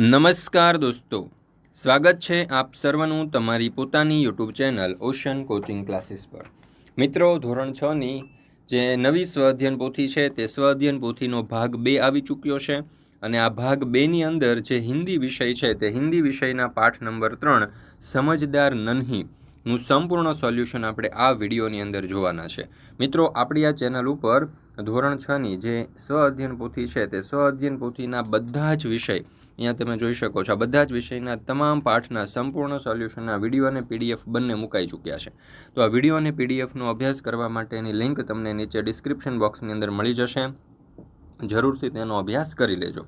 નમસ્કાર દોસ્તો. સ્વાગત છે આપ સર્વનું તમારી પોતાની YouTube channel ocean coaching classes પર. મિત્રો, ધોરણ છની જે નવી સ્વઅધ્યયન પોથી છે, તે સ્વઅધ્યયન પોથીનો ભાગ બે આવી ચૂક્યો છે અને આ ભાગ બેની અંદર જે હિન્દી વિષય છે, તે હિન્દી વિષયના પાઠ નંબર ત્રણ, સમજદાર નન્હી, નું સંપૂર્ણ સોલ્યુશન આપણે આ વિડીયોની અંદર જોવાના છે. મિત્રો, આપણી આ ચેનલ ઉપર ધોરણ છની જે સ્વ અધ્યયન પોથી છે તે સ્વ અધ્યયન પોથીના બધા જ વિષય અહીંયા તમે જોઈ શકો છો. આ બધા જ વિષયના તમામ પાઠના સંપૂર્ણ સોલ્યુશનના વીડિયો અને પીડીએફ બંને મુકાઈ ચૂક્યા છે. તો આ વીડિયો અને પીડીએફનો અભ્યાસ કરવા માટેની લિંક તમને નીચે ડિસ્ક્રિપ્શન બોક્સની અંદર મળી જશે. જરૂરથી તેનો અભ્યાસ કરી લેજો.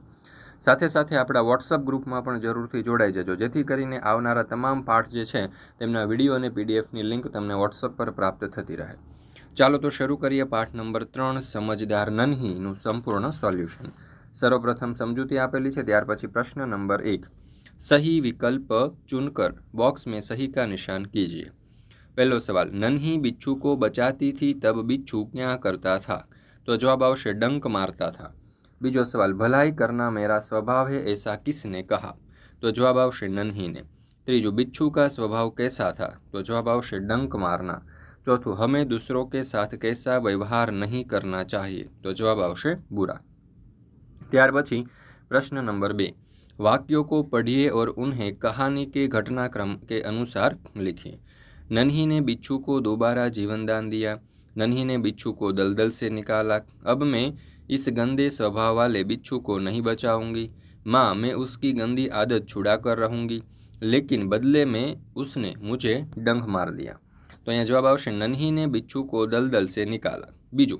સાથે સાથે આપણા વોટ્સઅપ ગ્રુપમાં પણ જરૂરથી જોડાઈ જજો. જેથી કરીને આવનારા તમામ પાઠ જે છે તેમના વીડિયો અને પીડીએફની લિંક તમને વોટ્સઅપ પર પ્રાપ્ત થતી રહે. ચાલો તો શરૂ કરીએ પાઠ નંબર ત્રણ, સમજદાર નન્હીનું સંપૂર્ણ સોલ્યુશન. સર્વપ્રથમ સમજૂતી આપેલી છે, ત્યાર પછી પ્રશ્ન નંબર એક. સહી વિકલ્પ ચુનકર બોક્સ મેં સહી કા નિશાન કીજીએ. પહેલો સવાલ, નન્હી બિચ્છુ કો બચાતી થી તબ બિચ્છુ ક્યાં કરતા થા? તો જવાબ આવશે, ડંક મારતા થા. બીજો સવાલ, ભલાઈ કરના મેરા સ્વભાવ હે એસા કિસને કહા? તો જવાબ આવશે નન્હીને. ત્રીજું, બિચ્છુ કા સ્વભાવ કેસા થા? તો જવાબ આવશે, ડંક મારના. मारना चौथું हमें दूसरों के साथ कैसा व्यवहार नहीं करना चाहिए तो जवाब आवश्य बुरा ત્યાર પછી प्रश्न नंबर बे वाक्यों को पढ़िए और उन्हें कहानी के घटनाक्रम के अनुसार लिखिए नन्ही ने बिच्छू को दोबारा जीवन दान दिया नन्ही ने बिच्छू को दलदल से निकाला अब मैं इस गंदे स्वभाव वाले बिच्छू को नहीं बचाऊंगी माँ मैं उसकी गंदी आदत छुड़ा कर रहूँगी लेकिन बदले में उसने मुझे डंक मार दिया तो यहाँ जवाब आवश्य नन्ही ने बिच्छू को दलदल से निकाला बीजू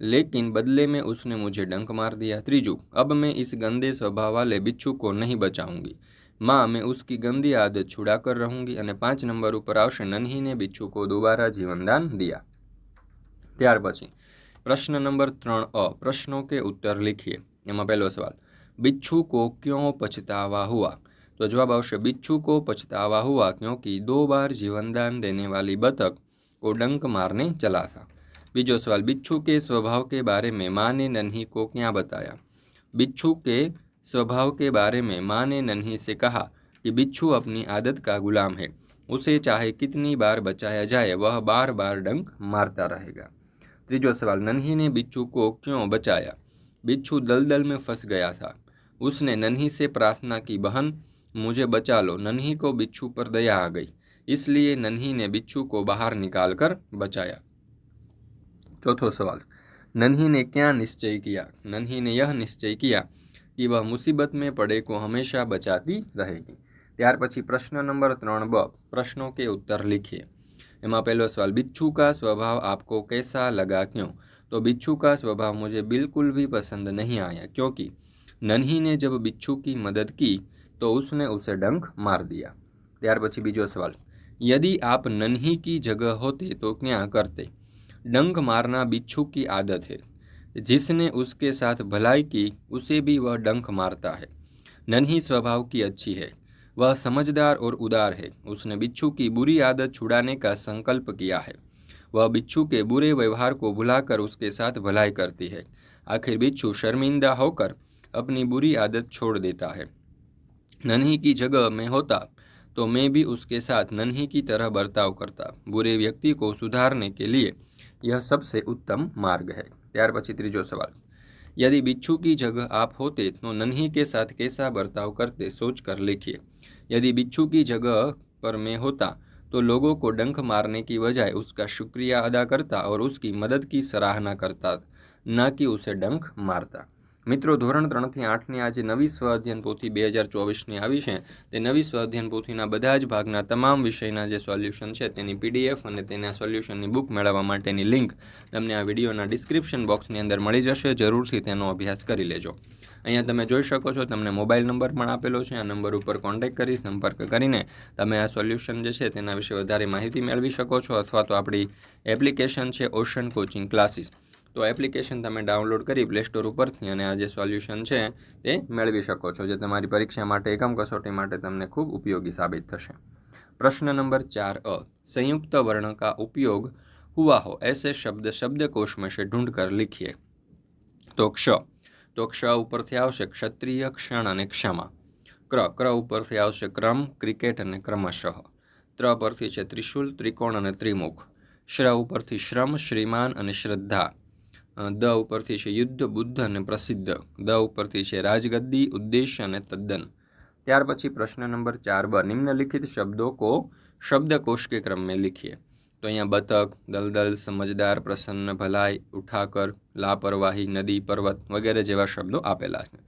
लेकिन बदले में उसने मुझे डंक मार दिया त्रीजू अब मैं इस गंदे स्वभाव वाले बिच्छू को नहीं बचाऊंगी माँ मैं उसकी गंदी आदत छुड़ा कर रहूंगी અને પાંચ નંબર ઉપર આવશે નન્હીને બિચ્છુ કો દોબારા જીવનદાન દિયા ત્યાર પછી પ્રશ્ન નંબર ત્રણ અ પ્રશ્નો કે ઉત્તર लिखिए એમાં પહેલો સવાલ बिच्छू को क्यों पछतावा हुआ तो जवाब आवश्य बिच्छू को पछतावा हुआ क्योंकि दो बार जीवनदान देने वाली बतख को डंक मारने चला था। बीजो सवाल, बिच्छू के स्वभाव के बारे में माँ ने नन्ही को क्या बताया? बिच्छू के स्वभाव के बारे में माँ ने नन्ही से कहा कि बिच्छू अपनी आदत का गुलाम है। उसे चाहे कितनी बार बचाया जाए, वह बार बार डंक मारता रहेगा। त्रीजो सवाल, नन्ही ने बिच्छू को क्यों बचाया? बिच्छू दलदल में फंस गया था। उसने नन्ही से प्रार्थना की, बहन मुझे बचा लो नन्ही को बिच्छू पर दया आ गई इसलिए नन्ही ने बिच्छू को बाहर निकाल कर बचाया चौथो सवाल नन्ही ने क्या निश्चय किया नन्ही ने यह निश्चय किया कि वह मुसीबत में पड़े को हमेशा बचाती रहेगी ત્યાર પછી પ્રશ્ન નંબર ત્રણ બ પ્રશ્નો કે ઉત્તર लिखिए એમાં પહેલો સવાલ बिच्छू का स्वभाव आपको कैसा लगा क्यों तो बिच्छू का स्वभाव मुझे बिल्कुल भी पसंद नहीं आया क्योंकि नन्ही ने जब बिच्छू की मदद की तो उसने उसे डंक मार दिया ત્યાર પછી બીજો સવાલ यदि आप नन्ही की जगह होते तो क्या करते डंक मारना बिच्छू की आदत है जिसने उसके साथ भलाई की उसे भी वह डंक मारता है नन्ही स्वभाव की अच्छी है वह समझदार और उदार है उसने बिच्छू की बुरी आदत छुड़ाने का संकल्प किया है वह बिच्छू के बुरे व्यवहार को भुलाकर उसके साथ भलाई करती है आखिर बिच्छू शर्मिंदा होकर अपनी बुरी आदत छोड़ देता है नन्ही की जगह में होता तो मैं भी उसके साथ नन्ही की तरह बर्ताव करता बुरे व्यक्ति को सुधारने के लिए यह सबसे उत्तम मार्ग है ત્યાર પછી ત્રીજો सवाल यदि बिच्छू की जगह आप होते तो नन्ही के साथ कैसा बर्ताव करते सोच कर लिखिए यदि बिच्छू की जगह पर मैं होता तो लोगों को डंक मारने की बजाय उसका शुक्रिया अदा करता और उसकी मदद की सराहना करता न कि उसे डंक मारता મિત્રો, ધોરણ ત્રણથી આઠની આજે નવી સ્વ અધ્યયન પોથી બે હજાર ચોવીસની આવી છે. તે નવી સ્વ અધ્યયન પોથીના બધા જ ભાગના તમામ વિષયના જે સોલ્યુશન છે, તેની પીડીએફ અને તેના સોલ્યુશનની બુક મેળવવા માટેની લિંક તમને આ વિડીયોના ડિસ્ક્રિપ્શન બોક્સની અંદર મળી જશે. જરૂરથી તેનો અભ્યાસ કરી લેજો. અહીંયા તમે જોઈ શકો છો, તમને મોબાઈલ નંબર પણ આપેલો છે. આ નંબર ઉપર કોન્ટેક કરી, સંપર્ક કરીને તમે આ સોલ્યુશન જે છે, તેના વિશે વધારે માહિતી મેળવી શકો છો. અથવા તો આપણી એપ્લિકેશન છે, ઓશન કોચિંગ ક્લાસીસ. તો એપ્લિકેશન તમે ડાઉનલોડ કરી પ્લે સ્ટોર ઉપરથી અને આ જે સોલ્યુશન છે તે મેળવી શકો છો, જે તમારી પરીક્ષા માટે, એકમ કસોટી માટે તમને ખૂબ ઉપયોગી સાબિત થશે. પ્રશ્ન નંબર ચાર અ. સંયુક્ત વર્ણકા ઉપયોગ હુઆ હો એસે શબ્દ શબ્દકોશ મેં સે ઢૂંઢ કર લીખીએ. તો ક્ષ. તો ક્ષ ઉપરથી આવશે ક્ષત્રિય ક્ષણ અને ક્ષમા. ક્ર. ક્ર ઉપરથી આવશે ક્રમ, ક્રિકેટ અને ક્રમશઃ. ત્ર પરથી છે ત્રિશુલ, ત્રિકોણ અને ત્રિમુખ. શ્ર ઉપરથી શ્રમ, શ્રીમાન અને શ્રદ્ધા. દ ઉપરથી છે યુદ્ધ, બુદ્ધ અને પ્રસિદ્ધ. દ ઉપરથી છે રાજગદ્દી ઉદ્દેશ્ય અને તદ્દન. ત્યાર પછી પ્રશ્ન નંબર ચાર બ, નિમ્નલિખિત શબ્દો કો શબ્દકોશ કે ક્રમ મેં તો અહીંયા બતક, દલદલ, સમજદાર, પ્રસન્ન, ભલાઈ, ઉઠાકર, લાપરવાહી, નદી, પર્વત વગેરે જેવા શબ્દો આપેલા છે.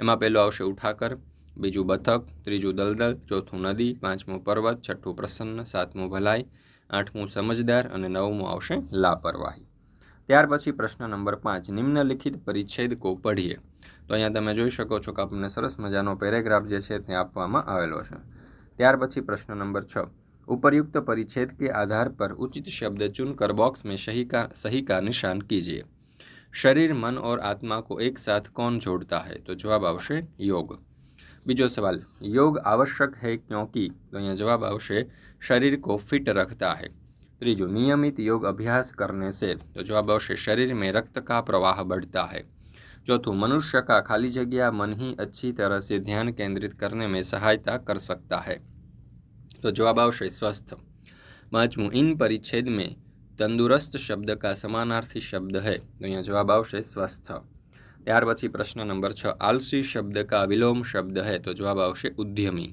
એમાં પહેલો આવશે ઉઠાકર, બીજું બતક, ત્રીજું દલદલ, ચોથું નદી, પાંચમું પર્વત, છઠ્ઠું પ્રસન્ન, સાતમું ભલાઈ, આઠમું સમજદાર અને નવમું આવશે લાપરવાહી. ત્યાર પછી પ્રશ્ન નંબર પાંચ નિમ્નલિખિત પરિચ્છેદ કો પઢીએ તો અહીંયા તમે જોઈ શકો છો કે આપણને સરસ મજાનો પેરેગ્રાફ જે છે તે આપવામાં આવેલો છે ત્યાર પછી પ્રશ્ન નંબર છ उपरयुक्त परिच्छेद के आधार पर उचित शब्द चुनकर बॉक्स में सही का सही का निशान कीजिए शरीर मन और आत्मा को एक साथ कौन जोड़ता है तो जवाब आवश्य योग बीजो सवाल योग आवश्यक है क्योंकि तो यहाँ जवाब आवश्य शरीर को फिट रखता है त्रीजो नियमित योग अभ्यास करने से तो जवाब आवश्य शरीर में रक्त का प्रवाह बढ़ता है चौथों मनुष्य का खाली जगह मन ही अच्छी तरह से ध्यान केंद्रित करने में सहायता कर सकता है तो जवाब आवश्य स्वस्थ पांचवों इन परिच्छेद में तंदुरुस्त शब्द का समानार्थी शब्द है तो यहाँ जवाब आवश्य स्वस्थ ત્યાર પછી પ્રશ્ન નંબર છ આલસી શબ્દ का विलोम शब्द है तो जवाब आवश्य उद्यमी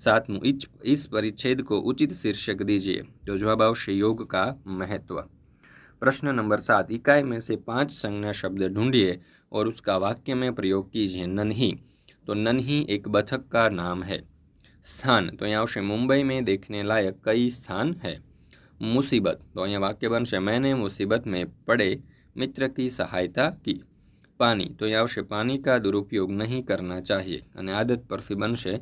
सातवं इस इस परिच्छेद को उचित शीर्षक दीजिए तो जवाब आवश्य योग का महत्व प्रश्न नंबर सात इकाई में से पांच संज्ञा शब्द ढूंढिए और उसका वाक्य में प्रयोग कीजिए नन्ही तो नन्ही एक बथक का नाम है स्थान तो यहाँ આવશે मुंबई में देखने लायक कई स्थान है मुसीबत तो અહીંયા वाक्य બનશે मैंने मुसीबत में पड़े मित्र की सहायता की पानी तो यहाँ આવશે पानी का दुरुपयोग नहीं करना चाहिए અને આદત પરથી બનશે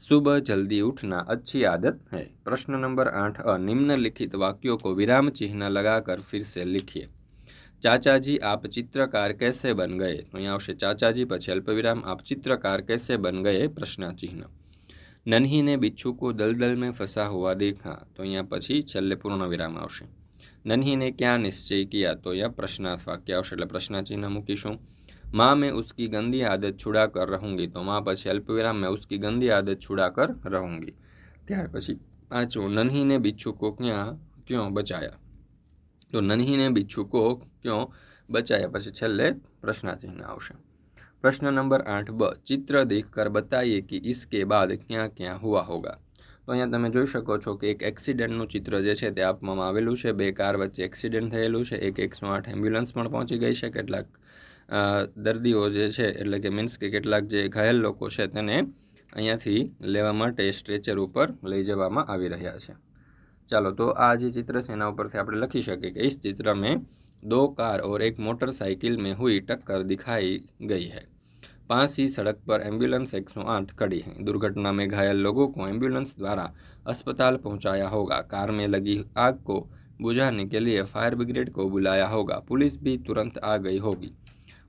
सुबह जल्दी उठना अच्छी आदत है। प्रश्न नंबर आठ अ निम्नलिखित वाक्यों को विराम चिन्ह लगाकर फिर से लिखिए। चाचा जी आप चित्रकार कैसे बन गए? तो यहाँ से चाचा जी पक्ष अल्प विराम आप चित्रकार कैसे बन गए? प्रश्न चिन्ह नन्ही ने बिच्छू નન્હીને બિચ્છુકો में फंसा हुआ देखा तो यहाँ અહીંયા छल्य पूर्ण विराम વિરામ नन्ही ने क्या निश्चय किया? तो यह પ્રશ્નાર્થ वाक्य આવશે प्रश्न चिन्ह मूकीशू माँ મેં उसकी ગંદી આદત છુડા કર રહુંગી તો માં પછી અલ્પવિરામ મેં ઉસકી ગંદી આદત છુડા કર રહુંગી ત્યાર પછી પાંચું નન્હીને બિચ્છુ કો ક્યાં ક્યો બચાયા તો નન્હીને બિચ્છુ કો ક્યો બચાયા પછી છેલ્લે પ્રશ્નાચિહ્ન આવશે પ્રશ્ન નંબર આઠ બ ચિત્ર દેખ કર બતાઈએ કે ઇસકે બાદ ક્યાં ક્યાં હુઆ હોગા તો અહીંયા તમે જોઈ શકો છો કે એક એક્સિડન્ટનું ચિત્ર જે છે તે આપવામાં આવેલું છે બે કાર વચ્ચે એક્સિડન્ટ થયેલું છે એક એકસો આઠ એમ્બ્યુલન્સ પણ પહોંચી ગઈ છે કેટલાક દર્દીઓ જે છે એટલે કે મીન્સ કે કેટલાક જે ઘાયલ લોકો છે તેને અહીંયાથી લેવા માટે સ્ટ્રેચર ઉપર લઈ જવામાં આવી રહ્યા છે ચાલો તો આ જે ચિત્ર છે એના ઉપરથી આપણે લખી શકીએ કે इस चित्र में दो कार और एक मोटरसाइकिल में हुई टक्कर दिखाई गई है पास ही सड़क पर एम्बुलेंस 108 खड़ी है दुर्घटना में घायल लोगों को एम्बुलेंस द्वारा अस्पताल पहुंचाया होगा कार में लगी आग को बुझाने के लिए फायर ब्रिगेड को बुलाया होगा पुलिस भी तुरंत आ गई होगी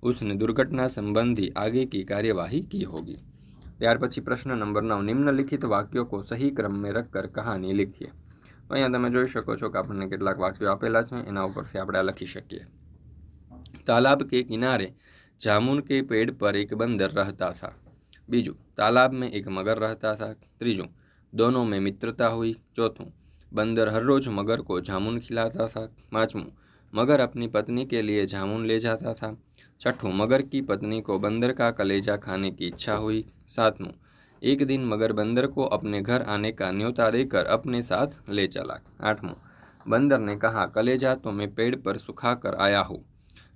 उसने दुर्घटना संबंधी आगे की कार्यवाही की होगी ત્યાર પછી પ્રશ્ન નંબર નવ નિમ્નલિખિત વાક્યો કો સહી ક્રમ में રખકર કહાની लिखिए તો અહીંયા તમે જોઈ શકો છો કે આપણને કેટલાક વાક્યો આપેલા છે એના ઉપરથી આપણે આ લખી શકીએ તાલાબ કે કિનારે जामुन के पेड़ पर एक बंदर रहता था बीजू तालाब में एक मगर रहता था त्रीजू दोनों में मित्रता हुई चौथों बंदर हर रोज मगर को जामुन खिलाता था पाँचवों मगर अपनी पत्नी के लिए जामुन ले जाता था छठों मगर की पत्नी को बंदर का कलेजा खाने की इच्छा हुई। सातवों, एक दिन मगर बंदर को अपने घर आने का न्योता देकर अपने साथ ले चला। आठवां, बंदर ने कहा, कलेजा तो मैं पेड़ पर सुखा कर आया हूँ।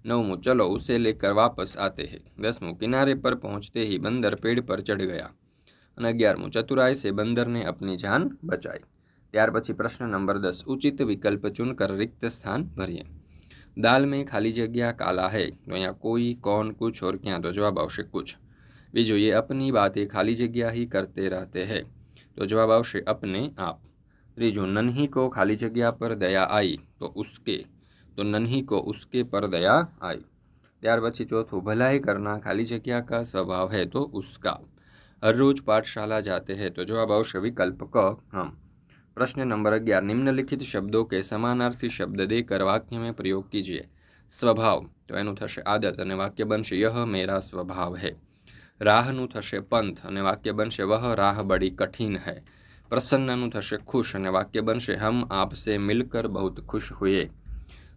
नौवों, चलो उसे लेकर वापस आते हैं। दसवों, किनारे पर पहुँचते ही बंदर पेड़ पर चढ़ गया। અને चतुराय से बंदर ने अपनी जान बचाई। त्यार पी प्रश्न नंबर दस, उचित विकल्प चुनकर रिक्त स्थान भरिए। दाल में खाली जगह काला है। तो यहाँ कोई, कौन कुछ और क्या? तो जवाब आवश्य कुछ। बीजो ये अपनी बातें खाली जगह ही करते रहते हैं। तो जवाब आवश्य अपने आप। त्रीजो नन्ही को खाली जगह पर दया आई तो उसके। तो नन्ही को उसके पर दया आई। त्यार पी चौथों, भलाई करना खाली जगह का स्वभाव है तो उसका। हर रोज पाठशाला जाते हैं तो जवाब आवश्य विकल्प क, हम। प्रश्न नंबर अग्यार, निम्नलिखित शब्दों के समानार्थी शब्द देकर वाक्य में प्रयोग कीजिए। स्वभाव तो एनु आदत वाक्य बन यह मेरा स्वभाव है। राह थे पंथ और वाक्य बन वह राह बड़ी कठिन है। प्रसन्न थे खुश और वाक्य बन हम आपसे मिलकर बहुत खुश हुए।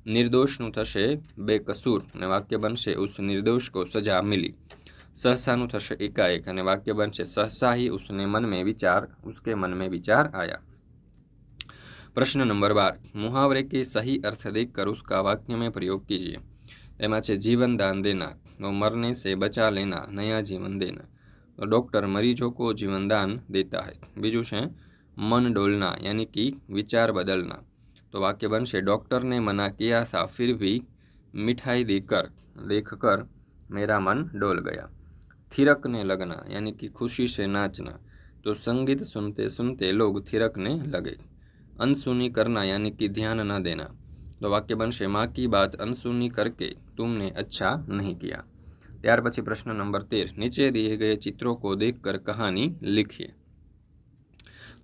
निर्दोष थे बेकसूर ने वाक्य बन उस निर्दोष को सजा मिली। सहसा थे एकाएक वाक्य बन सहसा ही उसने मन में विचार, उसके मन में विचार आया। प्रश्न नंबर बार, मुहावरे के सही अर्थ દેખકર ઉસકા वाक्य में प्रयोग कीजिए। एम છે जीवन दान देना, वो मरने से बचा लेना, नया जीवन देना। तो डॉक्टर मरीजों को जीवन दान देता है। बीजू है मन डोलना, यानी कि विचार बदलना। तो वाक्य बन से डॉक्टर ने मना किया था, फिर भी मिठाई देकर देख कर मेरा मन डोल गया। थिरकने लगना, यानी कि खुशी से नाचना। तो संगीत सुनते सुनते लोग थिरकने लगे। અનસુની કરના યાની कि ધ્યાન ના દેના. તો વાક્ય બનશે, મા કી બાત અનસુની કરકે તુમને અચ્છા નહીં કિયા. ત્યાર પછી પ્રશ્ન નંબર તેર, નીચે દિએ ગયે ચિત્રો કો દેખ કર કહાની લિખીએ.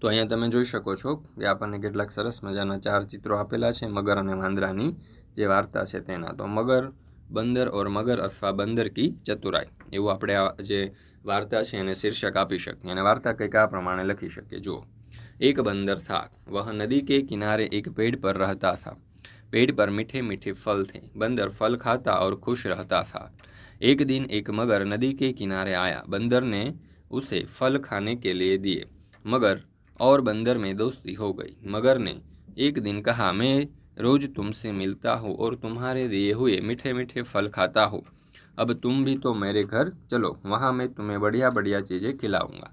તો અહીંયા તમે જોઈ શકો છો કે આપણને કેટલાક સરસ મજાના ચાર ચિત્રો આપેલા છે, મગર અને વાંદરાની જે વાર્તા છે તેના. તો મગર, બંદર ઓર મગર અથવા બંદર કી ચતુરાઈ. એવું આપણે આ જે વાર્તા છે એને શીર્ષક આપી શકીએ. અને વાર્તા કંઈક આ પ્રમાણે લખી શકીએ. જુઓ. एक बंदर था। वह नदी के किनारे एक पेड़ पर रहता था। पेड़ पर मीठे मीठे फल थे। बंदर फल खाता और खुश रहता था। एक दिन एक मगर नदी के किनारे आया। बंदर ने उसे फल खाने के लिए दिए। मगर और बंदर में दोस्ती हो गई। मगर ने एक दिन कहा, मैं रोज तुमसे मिलता हूँ और तुम्हारे दिए हुए मीठे मीठे फल खाता हूँ। अब तुम भी तो मेरे घर चलो। वहाँ मैं तुम्हें बढ़िया बढ़िया चीज़ें खिलाऊँगा।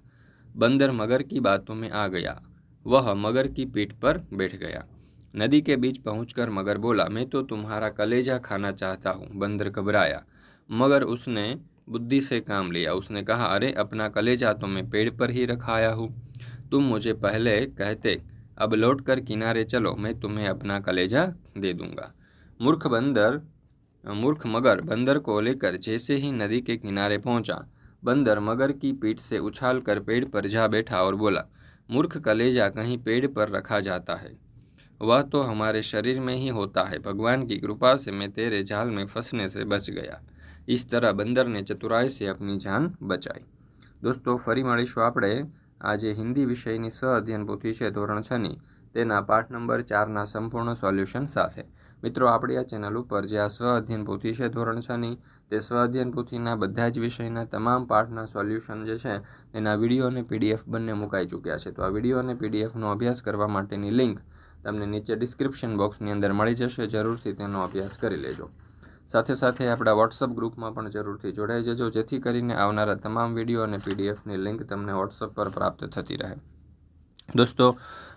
बंदर मगर की बातों में आ गया। वह मगर की पीठ पर बैठ गया। नदी के बीच पहुंचकर मगर बोला, मैं तो तुम्हारा कलेजा खाना चाहता हूँ, बंदर घबराया। मगर उसने बुद्धि से काम लिया। उसने कहा, अरे, अपना कलेजा तो मैं पेड़ पर ही रखाया हूँ। तुम मुझे पहले कहते, अब लौट कर किनारे चलो, मैं तुम्हें अपना कलेजा दे दूँगा मूर्ख बंदर, मूर्ख मगर बंदर को लेकर जैसे ही नदी के किनारे पहुँचा, बंदर मगर की पीठ से उछाल कर पेड़ पर जा बैठा और बोला मूर्ख कलेजा कहीं पेड़ पर रखा जाता है वह तो हमारे शरीर में ही होता है भगवान की कृपा से मैं तेरे जाल में फंसने से बच गया इस तरह बंदर ने चतुराई से अपनी जान बचाई દોસ્તો ફરી મળીશું આપણે આજે હિન્દી વિષયની સ્વ અધ્યયન પોથી છે ધોરણ છની તેના પાઠ નંબર ચારના સંપૂર્ણ સોલ્યુશન સાથે. મિત્રો, આપણી આ ચેનલ ઉપર જે આ સ્વ અધ્યયન પોથી છે, ધોરણ છની તે સ્વ અધ્યયન પોથીના બધા જ વિષયના તમામ પાઠના સોલ્યુશન જે છે એના વીડિયો અને પીડીએફ બંને મુકાઈ ચૂક્યા છે. તો આ વીડિયો અને પીડીએફનો અભ્યાસ કરવા માટેની લિંક તમને નીચે ડિસ્ક્રિપ્શન બોક્સની અંદર મળી જશે. જરૂરથી તેનો અભ્યાસ કરી લેજો. સાથે સાથે આપણા વોટ્સઅપ ગ્રુપમાં પણ જરૂરથી જોડાઈ જજો, જેથી કરીને આવનારા તમામ વીડિયો અને પીડીએફની લિંક તમને વોટ્સઅપ પર પ્રાપ્ત થતી રહે. દોસ્તો